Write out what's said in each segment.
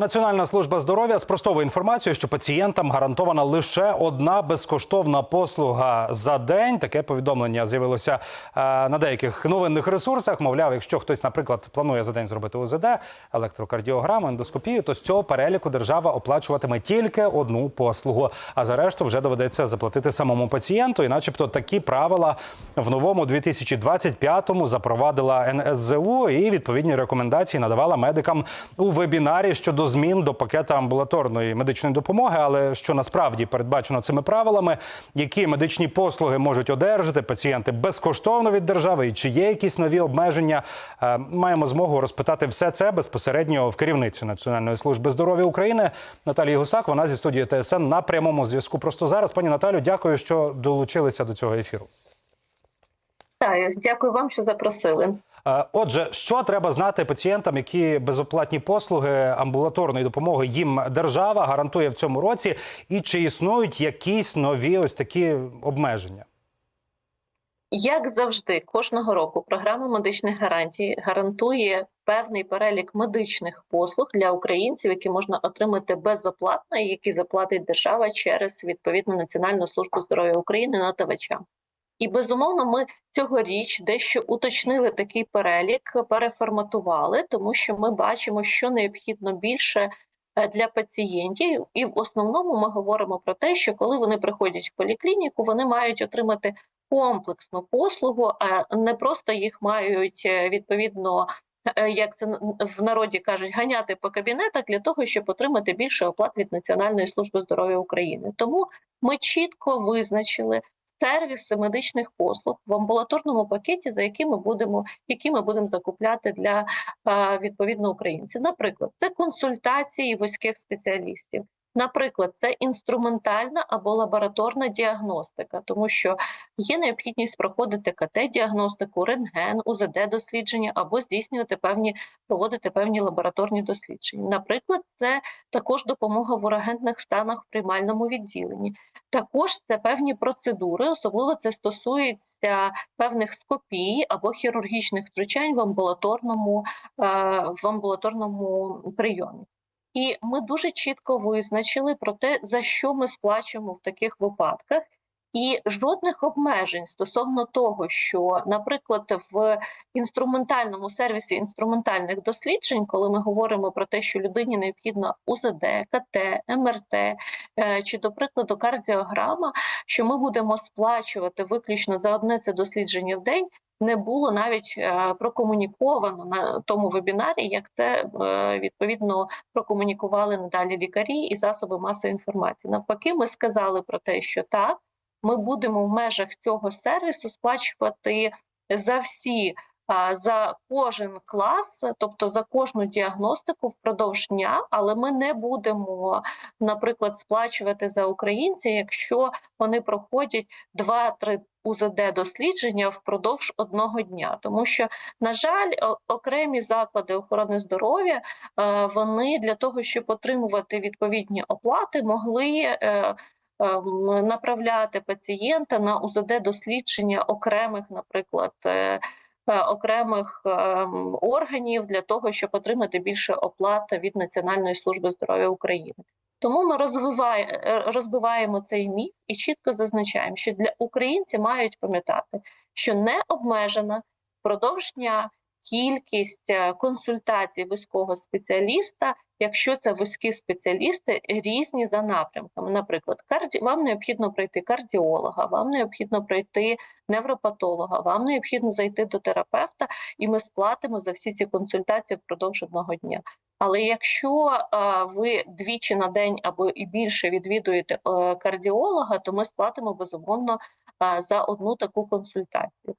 Національна служба здоров'я спростовує інформацію, що пацієнтам гарантована лише одна безкоштовна послуга за день. Таке повідомлення з'явилося е, на деяких новинних ресурсах. Мовляв, якщо хтось, наприклад, планує за день зробити УЗД, електрокардіограму, ендоскопію, то з цього переліку держава оплачуватиме тільки одну послугу. А за решту вже доведеться заплатити самому пацієнту. І, начебто, такі правила в новому 2025-му запровадила НСЗУ і відповідні рекомендації надавала медикам у вебінарі щодо змін до пакета амбулаторної медичної допомоги. Але що насправді передбачено цими правилами, які медичні послуги можуть одержати пацієнти безкоштовно від держави, і чи є якісь нові обмеження, Е, маємо змогу розпитати все це безпосередньо в керівниці Національної служби здоров'я України Наталії Гусак. Вона зі студії ТСН на прямому зв'язку. Просто зараз, пані Наталю, дякую, що долучилися до цього ефіру. Дякую вам, що запросили. Е, Отже, що треба знати пацієнтам, які безоплатні послуги амбулаторної допомоги їм держава гарантує в цьому році, і чи існують якісь нові ось такі обмеження? Як завжди, кожного року програма медичних гарантій гарантує певний перелік медичних послуг для українців, які можна отримати безоплатно, і які заплатить держава через відповідну Національну службу здоров'я України надавачам. І безумовно, ми цьогоріч дещо уточнили такий перелік, переформатували, тому що ми бачимо, що необхідно більше е, для пацієнтів, і в основному ми говоримо про те, що коли вони приходять в поліклініку, вони мають отримати комплексну послугу, а не просто їх мають е, відповідно. е, Як це в народі кажуть, ганяти по кабінетах для того, щоб отримати більше оплат від Національної служби здоров'я України. Тому ми чітко визначили сервіси медичних послуг в амбулаторному пакеті, за які ми будемо, які ми будемо закупляти для відповідно українців. Наприклад, це консультації вузьких спеціалістів. Наприклад, це інструментальна або лабораторна діагностика, тому що є необхідність проходити КТ-діагностику, рентген, УЗД-дослідження або здійснювати певні проводити певні лабораторні дослідження. Наприклад, це також допомога в урагентних станах в приймальному відділенні. Також це певні процедури, особливо це стосується певних скопій або хірургічних втручань в амбулаторному, е, в амбулаторному прийомі. І ми дуже чітко визначили про те, за що ми сплачуємо в таких випадках, і жодних обмежень стосовно того, що, наприклад, в інструментальному сервісі інструментальних досліджень, коли ми говоримо про те, що людині необхідно УЗД, КТ, МРТ е, чи, до прикладу, кардіограма, що ми будемо сплачувати виключно за одне це дослідження в день. Не було навіть е, прокомуніковано на тому вебінарі, як це е, відповідно прокомунікували надалі лікарі і засоби масової інформації. Навпаки, ми сказали про те, що так, ми будемо в межах цього сервісу сплачувати за всі. За кожен клас, тобто за кожну діагностику впродовж дня, але ми не будемо, наприклад, сплачувати за українців, якщо вони проходять 2-3 УЗД дослідження впродовж одного дня, тому що, на жаль, окремі заклади охорони здоров'я е, вони для того, щоб отримувати відповідні оплати, могли. е, ем, Направляти пацієнта на УЗД дослідження окремих, наприклад, е, окремих ем, органів для того, щоб отримати більше оплат від Національної служби здоров'я України. Тому ми е, розбиваємо цей міф і чітко зазначаємо, що для українців мають пам'ятати, що не обмежена впродовж кількість е, консультацій вузького спеціаліста, якщо це вузькі спеціалісти різні за напрямками. Наприклад, карді... вам необхідно пройти кардіолога, вам необхідно пройти невропатолога, вам необхідно зайти до терапевта, і ми сплатимо за всі ці консультації впродовж одного дня. Але якщо а, ви двічі на день або і більше відвідуєте е, кардіолога, то ми сплатимо безумовно за одну таку консультацію.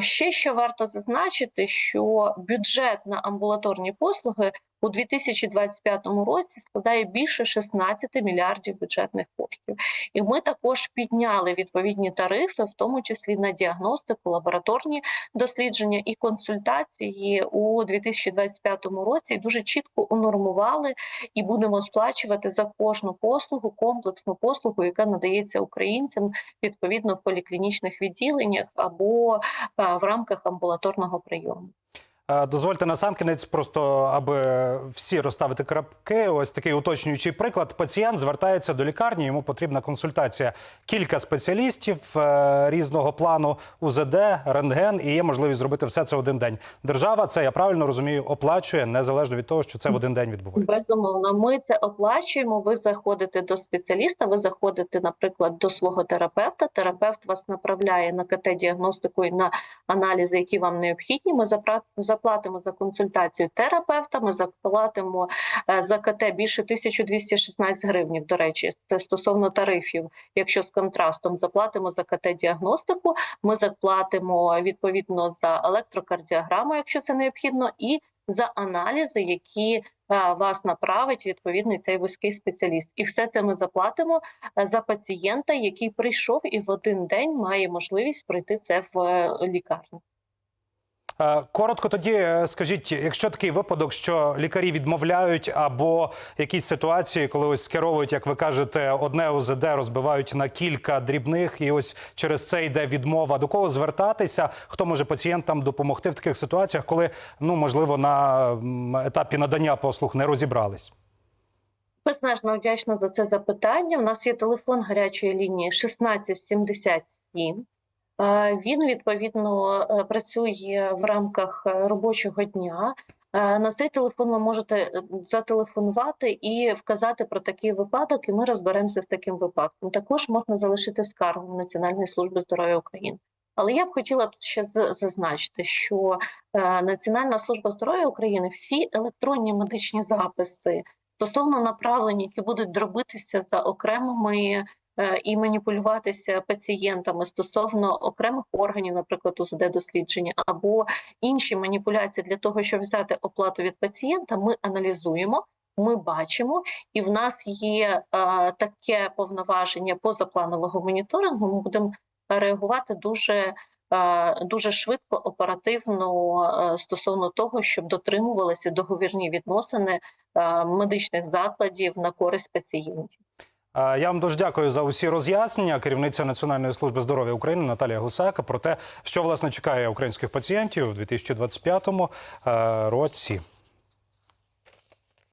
Ще що варто зазначити, що бюджет на амбулаторні послуги у 2025 році складає більше 16 мільярдів бюджетних коштів, і ми також підняли відповідні тарифи, в тому числі на діагностику, лабораторні дослідження і консультації у 2025 році. І дуже чітко унормували і будемо сплачувати за кожну послугу, комплексну послугу, яка надається українцям відповідно в поліклінічних відділеннях або в рамках амбулаторного прийому. Дозвольте насамкінець, просто аби всі розставити крапки. Ось такий уточнюючий приклад. Пацієнт звертається до лікарні. Йому потрібна консультація. Кілька спеціалістів е, різного плану, УЗД, рентген, і є можливість зробити все це в один день. Держава це я правильно розумію, оплачує незалежно від того, що це в один день відбувається. Безумовно, ми це оплачуємо. Ви заходите до спеціаліста, ви заходите, наприклад, до свого терапевта. Терапевт вас направляє на КТ-діагностику і на аналізи, які вам необхідні. Ми запра- заплатимо за консультацію терапевта. Ми заплатимо е, за КТ більше 1216 гривнів. До речі, це стосовно тарифів. Якщо з контрастом заплатимо за КТ-діагностику, ми заплатимо відповідно за електрокардіограму, якщо це необхідно, і за аналізи, які е, вас направить відповідний цей вузький спеціаліст, і все це ми заплатимо е, за пацієнта, який прийшов і в один день має можливість пройти це в лікарню. Коротко тоді е, скажіть, якщо такий випадок, що лікарі відмовляють або якісь ситуації, коли ось скеровують, як ви кажете, одне УЗД розбивають на кілька дрібних, і ось через це йде відмова. До кого звертатися? Хто може пацієнтам допомогти в таких ситуаціях, коли ну можливо на етапі надання послуг не розібрались? Безмежно вдячна за це запитання. У нас є телефон гарячої лінії 1677. Е, Він відповідно е, працює в рамках е, робочого дня. На цей телефон ви можете зателефонувати і вказати про такий випадок, і ми розберемося з таким випадком. Також можна залишити скаргу Національної служби здоров'я України. Але я б хотіла тут ще зазначити, що Національна служба здоров'я України всі електронні медичні записи стосовно направлень, які будуть робитися за окремими і маніпулюватися пацієнтами стосовно окремих органів, наприклад, УЗД дослідження або інші маніпуляції для того, щоб взяти оплату від пацієнта, ми аналізуємо. Ми бачимо, і в нас є е, таке повноваження позапланового моніторингу. Ми будемо реагувати дуже, е, дуже швидко, оперативно е, стосовно того, щоб дотримувалися договірні відносини е, медичних закладів на користь пацієнтів. Е, Я вам дуже дякую за усі роз'яснення. Керівниця Національної служби здоров'я України Наталія Гусака про те, що власне чекає українських пацієнтів у 2025 е, році.